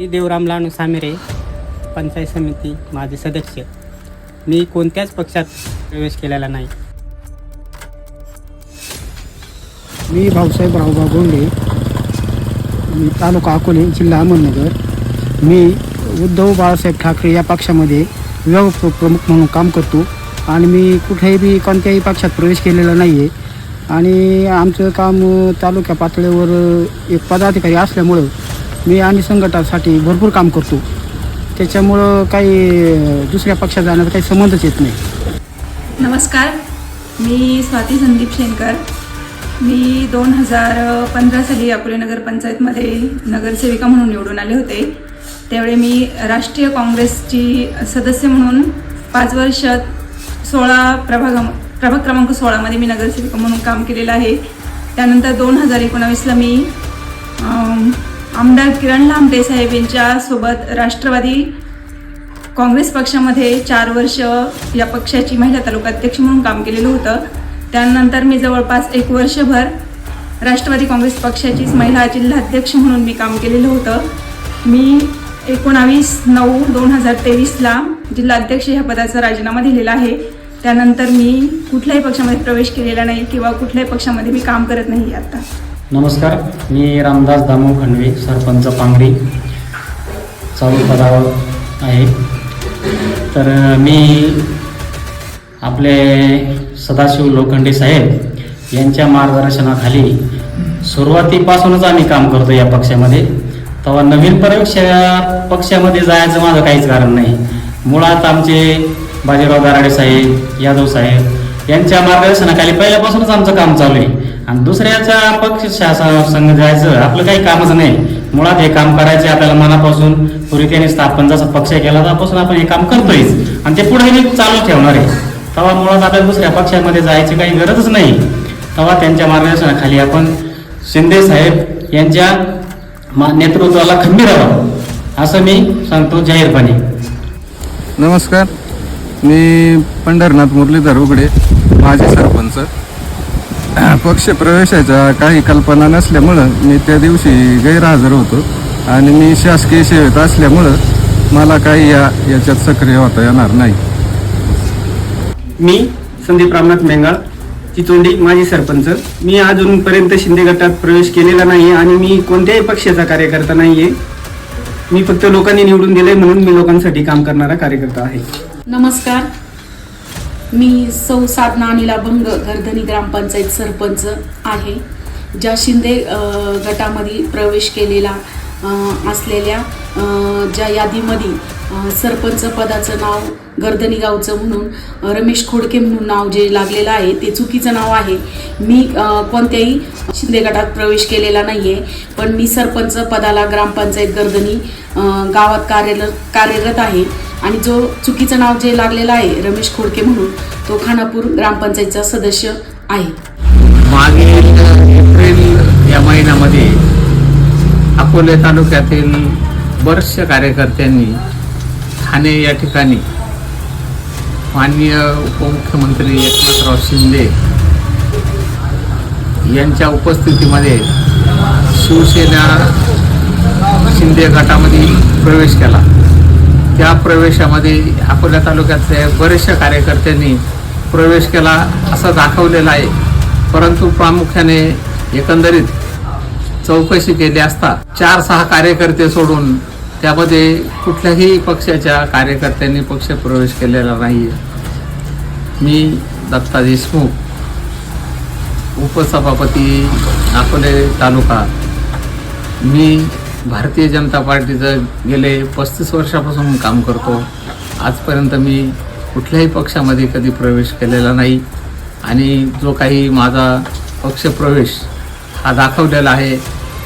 मी देवराम लानू सामेरे पंचायत समिती माझे सदस्य. मी कोणत्याच पक्षात प्रवेश केलेला नाही. मी भाऊसाहेब रावबा गोंडे मी तालुका अकोले जिल्हा अहमदनगर. मी उद्धव बाळासाहेब ठाकरे या पक्षामध्ये विभाग प्रमुख म्हणून काम करतो आणि मी कुठेही बी कोणत्याही पक्षात प्रवेश केलेला नाही आहे आणि आमचं काम तालुक्या पातळीवर एक पदाधिकारी असल्यामुळं मी आणि संघटासाठी भरपूर काम करतो. त्याच्यामुळं काही दुसऱ्या पक्षात जाण्याचा काही संबंधच येत नाही. नमस्कार. मी स्वाती संदीप शेनकर मी दोन हजार पंधरा साली अकोले नगरपंचायतमध्ये नगरसेविका म्हणून निवडून आले होते. त्यावेळी मी राष्ट्रीय काँग्रेसची सदस्य म्हणून पाच वर्ष सोळा प्रभाग प्रभाग क्रमांक सोळामध्ये मी नगरसेविका म्हणून काम केलेलं आहे. त्यानंतर दोन हजार एकोणावीसला मी आमदार किरण लांबटे साहेब यांच्यासोबत राष्ट्रवादी काँग्रेस पक्षामध्ये चार वर्ष या पक्षाची महिला तालुकाध्यक्ष म्हणून काम केलेलं होतं. त्यानंतर मी जवळपास एक वर्षभर राष्ट्रवादी काँग्रेस पक्षाचीच महिला जिल्हाध्यक्ष म्हणून मी काम केलेलं होतं. मी एकोणावीस नऊ दोन हजार तेवीसला जिल्हाध्यक्ष ह्या पदाचा राजीनामा दिलेला आहे. त्यानंतर मी कुठल्याही पक्षामध्ये प्रवेश केलेला नाही किंवा कुठल्याही पक्षामध्ये मी काम करत नाही आता. नमस्कार मी रामदास दामो खंडवे सरपंच पांगरी चालू पदावर आहे. तर मी आपले सदाशिव लोखंडे साहेब यांच्या मार्गदर्शनाखाली सुरुवातीपासूनच आम्ही काम करतो या पक्षामध्ये. तेव्हा नवीन प्रवेश या पक्षामध्ये जायचं माझं काहीच कारण नाही. मुळात आमचे बाजीराव दराडे साहेब यादव साहेब यांच्या मार्गदर्शनाखाली पहिल्यापासूनच आमचं काम चालू आहे. आणि दुसऱ्याच्या पक्ष शासन संघ जायचं आपलं काही कामच नाही. मुळात हे काम करायचे आपल्याला मनापासून. पूर्वी स्थापन जसा पक्ष केला त्यापासून आपण हे काम करतोयच. आणि ते पुढे चालू ठेवणार आहे. तेव्हा मुळात आपल्याला दुसऱ्या पक्षामध्ये जायची काही गरजच नाही. तेव्हा त्यांच्या मार्गदर्शनाखाली आपण शिंदे साहेब यांच्या मा- नेतृत्वाला खंबीर राहावं असं मी सांगतो जाहीरपणे. नमस्कार. मी पंढरनाथ मुरलीधर उघडे माझे सरपंच. पक्ष प्रवेशाच्या काही कल्पना नसल्यामुळं मी त्या दिवशी गैरहजर होतो आणि मी शासकीय सेवेत असल्यामुळं मला काही या याच्यात सक्रिय होता येणार नाही. मी संदीप रामनाथ मेंगाळ चिचोंडी माजी सरपंच. मी अजूनपर्यंत शिंदे गटात प्रवेश केलेला नाही आणि मी कोणत्याही पक्षाचा कार्यकर्ता नाहीये. मी फक्त लोकांनी निवडून दिले म्हणून मी लोकांसाठी काम करणारा कार्यकर्ता आहे. नमस्कार. मी सौ साधना अनिला भंग गर्धनी ग्रामपंचायत सरपंच आहे ज्या शिंदे गटामध्ये प्रवेश केलेला असलेल्या ज्या यादीमध्ये सरपंच पदाचं नाव गर्दनी गावचं म्हणून रमेश खोडके म्हणून नाव जे लागलेलं आहे ते चुकीचं नाव आहे. मी कोणत्याही शिंदे गटात प्रवेश केलेला नाही आहे पण मी सरपंच पदाला ग्रामपंचायत गर्दनी गावात कार्यरत कार्यरत आहे. आणि जो चुकीचं नाव जे लागलेलं आहे रमेश खोडके म्हणून तो खानापूर ग्रामपंचायतचा सदस्य आहे. मागील एप्रिल या महिन्यामध्ये अकोले तालुक्यातील बरेचशा कार्यकर्त्यांनी ठाणे या ठिकाणी माननीय उपमुख्यमंत्री एकनाथराव शिंदे यांच्या उपस्थितीमध्ये शिवसेना शिंदे गटामध्ये प्रवेश केला. त्या प्रवेशामध्ये अकोला तालुक्यातल्या बरेचशा कार्यकर्त्यांनी प्रवेश केला असं दाखवलेला आहे. परंतु प्रामुख्याने एकंदरीत चौकशी केली असता चार सहा कार्यकर्ते सोडून त्यामध्ये कुठल्याही पक्षाच्या कार्यकर्त्यांनी पक्ष प्रवेश केलेला नाही मी दत्ता देशमुख उपसभापती अकोले तालुका. मी भारतीय जनता पार्टीचं गेले पस्तीस वर्षापासून काम करतो. आजपर्यंत मी कुठल्याही पक्षामध्ये कधी प्रवेश केलेला नाही. आणि जो काही माझा पक्षप्रवेश हा दाखवलेला आहे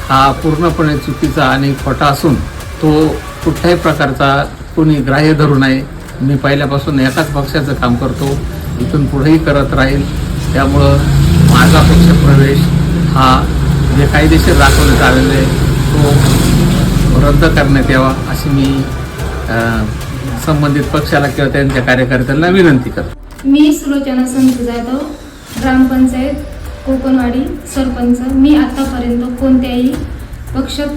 हा पूर्णपणे चुकीचा आणि खोटा असून तो कुठल्याही प्रकारचा कोणी ग्राह्य धरू नये. मी पहिल्यापासून एकाच पक्षाचं काम करतो. इथून पुढेही करत राहील. त्यामुळं माझा पक्षप्रवेश हा जे कायदेशीर दाखवण्यात आलेले आहे. तो रद्द करण्यात यावा अशी मी संबंधित पक्षाला किंवा त्यांच्या कार्यकर्त्यांना विनंती करतो. मी सुलोचना संत जाधव ग्रामपंचायत कोकणवाडी सरपंच. मी आतापर्यंत कोणत्याही पक्षात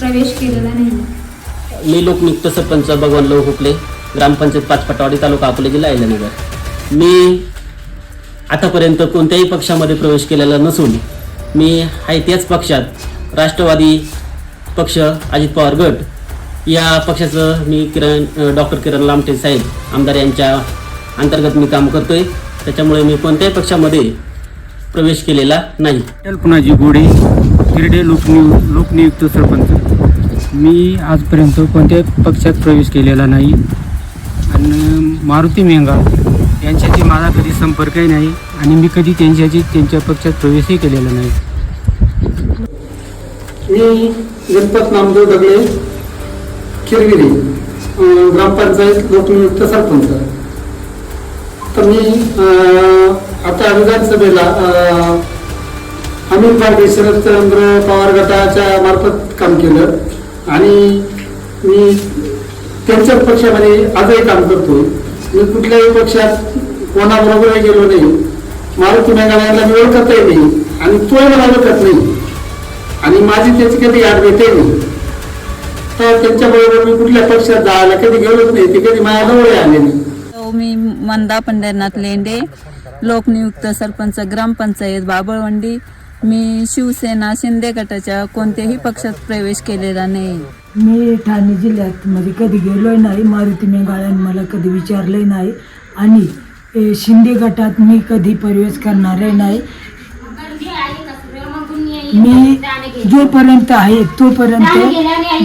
प्रवेश केलेला नाही. मी लोकनियुक्त सरपंच भगवान लव हुकले ग्रामपंचायत पाचपटावाडी तालुका अकोले जिल्हा अहिल्यानगर. मी आतापर्यंत कोणत्याही पक्षामध्ये प्रवेश केलेला नसून मी आहे त्याच पक्षात राष्ट्रवादी पक्ष अजित पवार गट. या पक्षाचं मी किरण डॉक्टर किरण लामटे साहेब आमदार यांच्या अंतर्गत मी काम करतोय. त्याच्यामुळे मी कोणत्याही पक्षामध्ये प्रवेश केलेला नाही. कल्पनाजी गोडे गिरडे लोकनियु लोकनियुक्त सरपंच. मी आजपर्यंत कोणत्याही पक्षात प्रवेश केलेला नाही. आणि मारुती मेंगा यांच्याशी माझा कधी संपर्कही नाही आणि मी कधी त्यांच्याशी त्यांच्या पक्षात प्रवेशही केलेला नाही. गणपत नामदेव दगडे किरगिरी ग्रामपंचायत लोकनियुक्त सरपंच. तर मी आता विधानसभेला अमित भागे शरदचंद्र पवार गटाच्या मार्फत काम केलं. आणि मी त्यांच्याच पक्षामध्ये आजही काम करतो मी कुठल्याही पक्षात कोणाबरोबरही गेलो नाही. मारुती मेघालयाला मी ओळखतही नाही. आणि तोही मला ओळखत नाही. आणि माझी त्याची कधी गाठ भेटे नाही. तर त्यांच्याबरोबर मी कुठल्या पक्षात जायला कधी गेलोच नाही ते कधी माझ्या जवळ आले नाही. हो, मी मंदा पंढरनाथ लेंडे लोकनियुक्त सरपंच ग्रामपंचायत बाबळवंडी मी शिवसेना शिंदे गटाच्या कोणत्याही पक्षात प्रवेश केलेला नाही. मी ठाणे जिल्ह्यात मध्ये कधी गेलोय नाही मारुती मेघाळ्याने मला कधी विचारलंय नाही आणि शिंदे गटात मी कधी प्रवेश करणारे नाही. मी जोपर्यंत आहे तोपर्यंत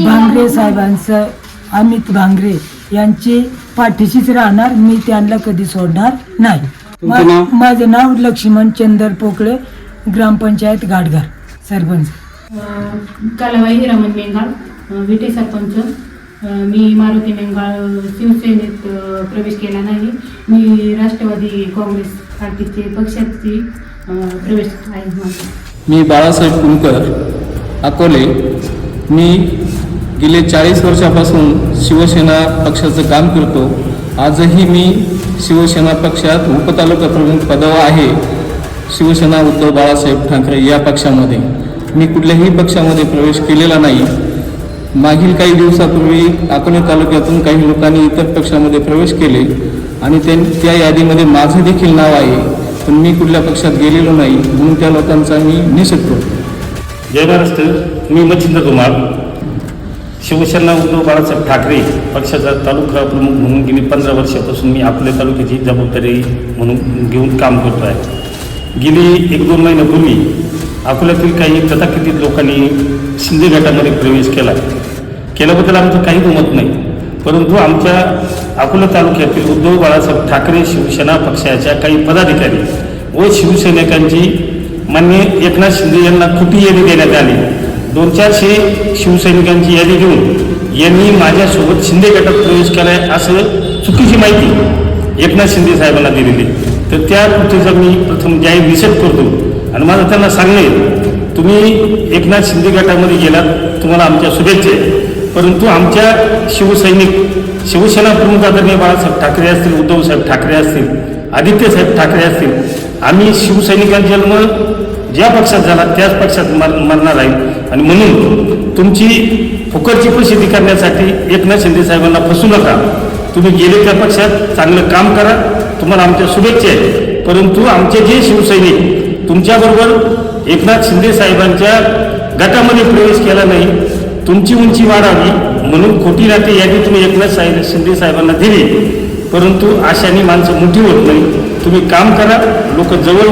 भांगरे साहेबांचं अमित भांगरे यांची पाठीशीच राहणार मी त्यांना कधी सोडणार नाही. मा- माझं नाव लक्ष्मण चंदर पोकळे ग्रामपंचायत गाडगार सरपंच. कलाबाई हिरामन मेंगाळ विटे सरपंच. मी मारुती मेंगाळ शिवसेनेत प्रवेश केला नाही. मी राष्ट्रवादी काँग्रेस पार्टीचे पक्षाची प्रवेश आहे माझा. मी बाळासाहेब कुलकर अकोले. मी गेले चाळीस वर्षापासून शिवसेना पक्षाचं काम करतो. आजही मी शिवसेना पक्षात उपतालुका प्रमुख पदावर आहे. शिवसेना उद्धव बाळासाहेब ठाकरे या पक्षामध्ये. मी कुठल्याही पक्षामध्ये प्रवेश केलेला नाही. मागील काही दिवसापूर्वी अकोले तालुक्यातून काही लोकांनी इतर पक्षामध्ये प्रवेश केले आणि त्यां त्या यादीमध्ये माझं देखील नाव आहे. पण मी कुठल्या पक्षात गेलेलो नाही म्हणून त्या लोकांचा मी निषेध करतो. जय महाराष्ट्र मी मच्छिंद्र कुमार. शिवसेना उद्धव बाळासाहेब ठाकरे पक्षाचा तालुका प्रमुख म्हणून गेली पंधरा वर्षापासून मी आपल्या तालुक्याची जबाबदारी म्हणून घेऊन काम करतो आहे. गेली एक दोन महिन्यापूर्वी अकोल्यातील काही तथाकथित लोकांनी शिंदे गटामध्ये प्रवेश केला. केल्याबद्दल आमचं काही दुमत नाही. परंतु आमच्या अकोला तालुक्यातील उद्धव बाळासाहेब ठाकरे शिवसेना पक्षाच्या काही पदाधिकारी व शिवसैनिकांची मान्य एकनाथ शिंदे यांना खोटी यादी देण्यात आली? दोन चारशे शिवसैनिकांची यादी घेऊन यांनी माझ्यासोबत शिंदे गटात प्रवेश केलाय असं चुकीची माहिती एकनाथ शिंदे साहेबांना दिलेली. तर त्या कृतीचा मी प्रथम जाहीर निषेध करतो. आणि माझं त्यांना सांगणे तुम्ही एकनाथ शिंदे गटामध्ये गेलात तुम्हाला आमच्या शुभेच्छा परंतु आमच्या शिवसैनिक शिवसेना प्रमुख आदरणीय बाळासाहेब ठाकरे असतील उद्धवसाहेब ठाकरे असतील आदित्यसाहेब ठाकरे असतील आम्ही शिवसैनिकांचा जन्म ज्या पक्षात झाला त्याच पक्षात मर मरणार आहे. आणि म्हणून तुमची फुकटची प्रसिद्धी करण्यासाठी एकनाथ शिंदे साहेबांना फसू नका. तुम्ही गेले त्या पक्षात चांगलं काम करा तुम्हाला आमच्या शुभेच्छा आहेत. परंतु आमचे जे शिवसैनिक तुमच्याबरोबर एकनाथ शिंदे साहेबांच्या गटामध्ये प्रवेश केला नाही तुमची उंची वाढावी म्हणून खोटी नाते यादी तुम्ही एकनाथ साहेब शिंदे साहेबांना दिली. परंतु आशाने माणसं मोठी होत नाही. तुम्ही काम करा. लोक जवळ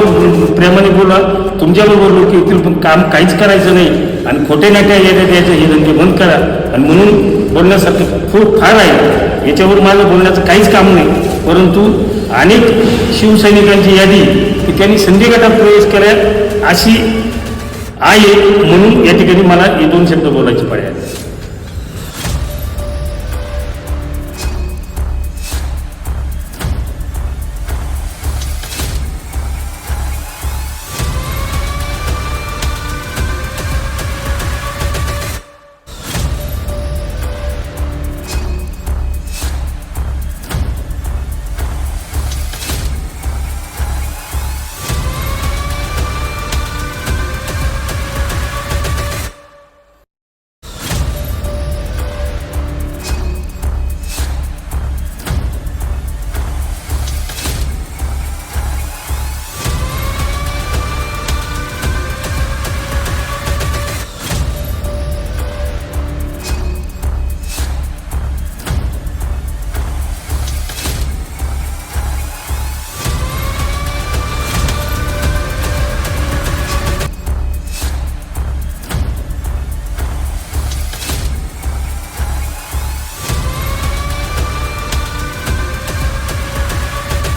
प्रेमाने बोला. तुमच्याबरोबर लोक येतील पण काम काहीच करायचं नाही. आणि खोटे नाट्या याद्या द्यायचं हे धंदे बंद करा. आणि म्हणून बोलण्यासारखं खूप फार आहे. याच्यावर माझं बोलण्याचं काहीच काम नाही. परंतु अनेक शिवसैनिकांची यादी की त्यांनी संधी गटात प्रवेश केला अशी आहे म्हणून या ठिकाणी मला हे दोन शब्द बोलायचे पाहिजे